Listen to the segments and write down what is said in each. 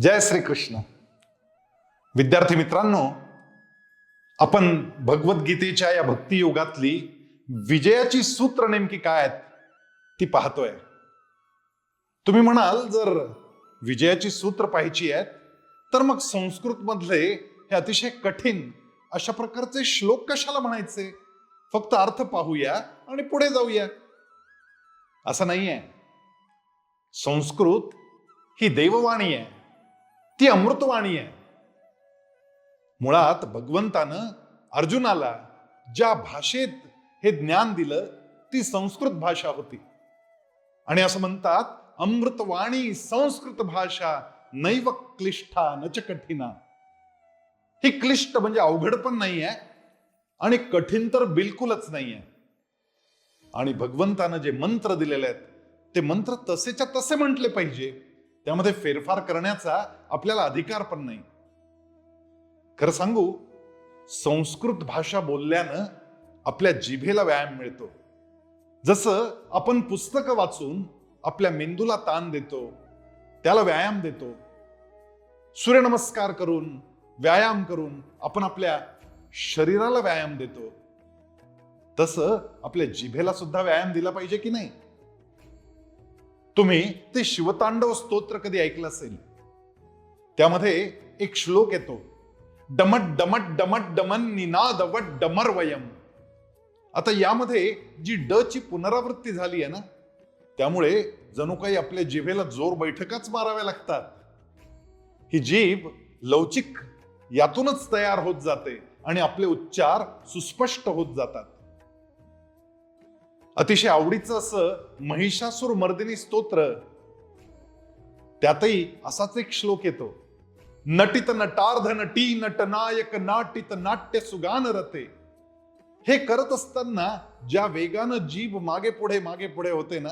जय श्री कृष्ण विद्यार्थी मित्रांनो आपण भगवद्गीतेच्या या भक्तियुगातली विजयाची सूत्र नेमकी काय आहेत ती पाहतोय. तुम्ही म्हणाल जर विजयाची सूत्र पाहिजे आहेत तर मग संस्कृत मधले हे अतिशय कठीण अशा प्रकारचे श्लोक कशाला म्हणायचे? फक्त अर्थ पाहूया आणि पुढे जाऊया. असं नाहीये. संस्कृत ही देववाणी आहे. ती अमृतवाणी आहे. मुळात भगवंतानं अर्जुनाला ज्या भाषेत हे ज्ञान दिलं ती संस्कृत भाषा होती. आणि असं म्हणतात अमृतवाणी संस्कृत भाषा नैव क्लिष्ठा नच कठीणा ही क्लिष्ट म्हणजे अवघड पण नाही आहे आणि कठीण तर बिलकुलच नाही आहे आणि भगवंतानं जे मंत्र दिलेले आहेत ते मंत्र तसेच्या तसे म्हटले पाहिजे. त्यामध्ये फेरफार करण्याचा आपल्याला अधिकार पण नाही. खरं सांगू संस्कृत भाषा बोलल्यानं आपल्या जिभेला व्यायाम मिळतो. जसं आपण पुस्तकं वाचून आपल्या मेंदूला ताण देतो त्याला व्यायाम देतो. सूर्यनमस्कार करून व्यायाम करून आपण आपल्या शरीराला व्यायाम देतो. तसं आपल्या जिभेला सुद्धा व्यायाम दिला पाहिजे की नाही? तुम्ही ते शिवतांडव स्तोत्र कधी ऐकलं असेल? त्यामध्ये एक श्लोक येतो. डमट डमट डमट डमन निनादवट डमर वयम आता यामध्ये जी ड ची पुनरावृत्ती झाली आहे ना त्यामुळे जणू काही आपल्या जिभेला जोर बैठकाच माराव्या लागतात. ही जीभ लवचिक यातूनच तयार होत जाते आणि आपले उच्चार सुस्पष्ट होत जातात. अतिशय आवडीचं असं महिषासूर मर्दिनी स्तोत्र. त्यातही असाच एक श्लोक येतो. नटित नटार्ध नटी नटनायक नाटित नाट्य सुगान रते. हे करत असताना ज्या वेगानं जीभ मागे पुढे मागे पुढे होते ना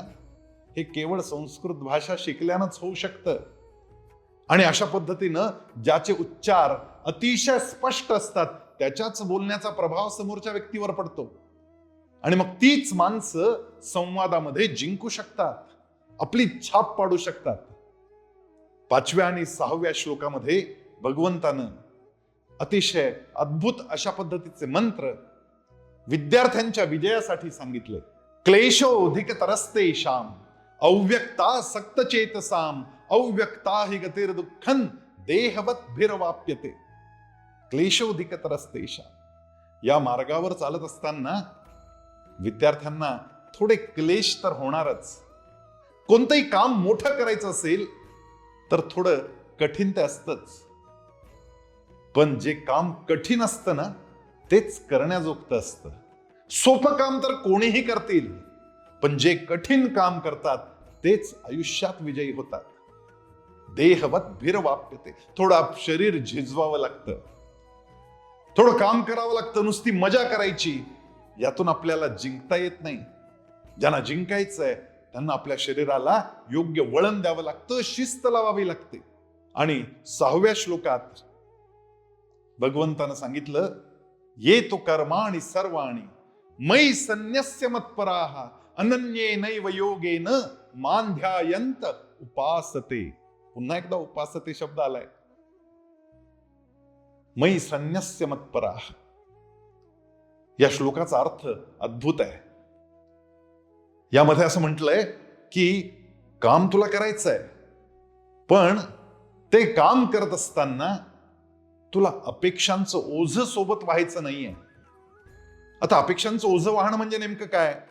हे केवळ संस्कृत भाषा शिकल्यानंच होऊ शकतं. आणि अशा पद्धतीनं ज्याचे उच्चार अतिशय स्पष्ट असतात त्याच्याच बोलण्याचा प्रभाव समोरच्या व्यक्तीवर पडतो. आणि मग तीच माणसं संवादामध्ये जिंकू शकतात. आपली छाप पाडू शकतात. पाचव्या आणि सहाव्या श्लोकामध्ये भगवंतानं अतिशय अद्भुत अशा पद्धतीचे मंत्र विद्यार्थ्यांच्या विजयासाठी सांगितले. क्लेशोधिक तरस्ते शाम अव्यक्ता सक्त चेतसाम अव्यक्ता हि गतीर दुःखन देहवत भिरवाप्यते. क्लेशोधिक तरस्ते शाम. या मार्गावर चालत असताना विद्यार्थ्यांना थोडे क्लेश तर होणारच. कोणतंही काम मोठं करायचं असेल तर थोडं कठीण ते असतंच. पण जे काम कठीण असतं ना तेच करण्याजोगतं असतं. सोपं काम तर कोणीही करतील पण जे कठीण काम करतात तेच आयुष्यात विजयी होतात. देहवत वापते थोडं शरीर झिजवावं लागतं. थोडं काम करावं लागतं नुसती मजा करायची यातून आपल्याला जिंकता येत नाही. ज्यांना जिंकायचंय त्यांना आपल्या शरीराला योग्य वळण द्यावं लागतं शिस्त लावावी लागते. आणि सहाव्या श्लोकात भगवंतानं सांगितलं ये तो कर्माणि सर्वाणि मयि संन्यस्य मत्पराः अनन्ये नैव योगेन मांध्यायंत उपासते. पुन्हा एकदा उपासते शब्द आलाय. मै संन्यस्य मत्पराः. या श्लोकाचा अर्थ अद्भुत आहे. यामध्ये असं म्हटलंय की काम तुला करायचं आहे पण ते काम करत असताना तुला अपेक्षांचं ओझ सोबत व्हायचं नाहीये. आता अपेक्षांचं ओझ वाहणं म्हणजे नेमकं काय?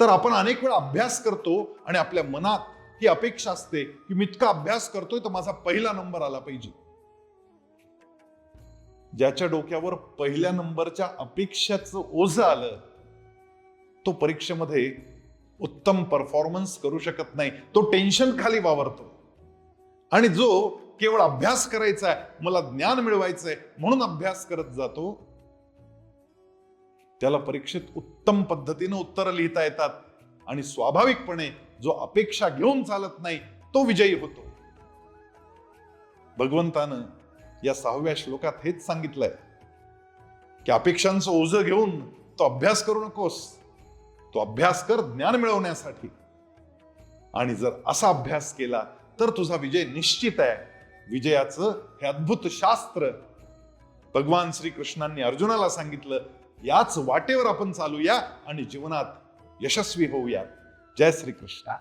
तर आपण अनेक वेळा अभ्यास करतो आणि आपल्या मनात ही अपेक्षा असते की मी इतका अभ्यास करतोय तर माझा पहिला नंबर आला पाहिजे. ज्याच्या डोक्यावर पहिल्या नंबरच्या अपेक्षाचं ओझ आलं तो परीक्षेमध्ये उत्तम परफॉर्मन्स करू शकत नाही. तो टेन्शन खाली वावरतो. आणि जो केवळ अभ्यास करायचा आहे मला ज्ञान मिळवायचंय म्हणून अभ्यास करत जातो त्याला परीक्षेत उत्तम पद्धतीनं उत्तरं लिहिता येतात. आणि स्वाभाविकपणे जो अपेक्षा घेऊन चालत नाही तो विजयी होतो. भगवंतानं या सहाव्या श्लोकात हेच सांगितलंय की अपेक्षांचं ओझं घेऊन तो अभ्यास करू नकोस. तो अभ्यास कर ज्ञान मिळवण्यासाठी. आणि जर असा अभ्यास केला तर तुझा विजय निश्चित आहे. विजयाचं हे अद्भुत शास्त्र. भगवान श्रीकृष्णांनी अर्जुनाला सांगितलं याच वाटेवर आपण चालूया आणि जीवनात यशस्वी होऊया जय श्रीकृष्ण.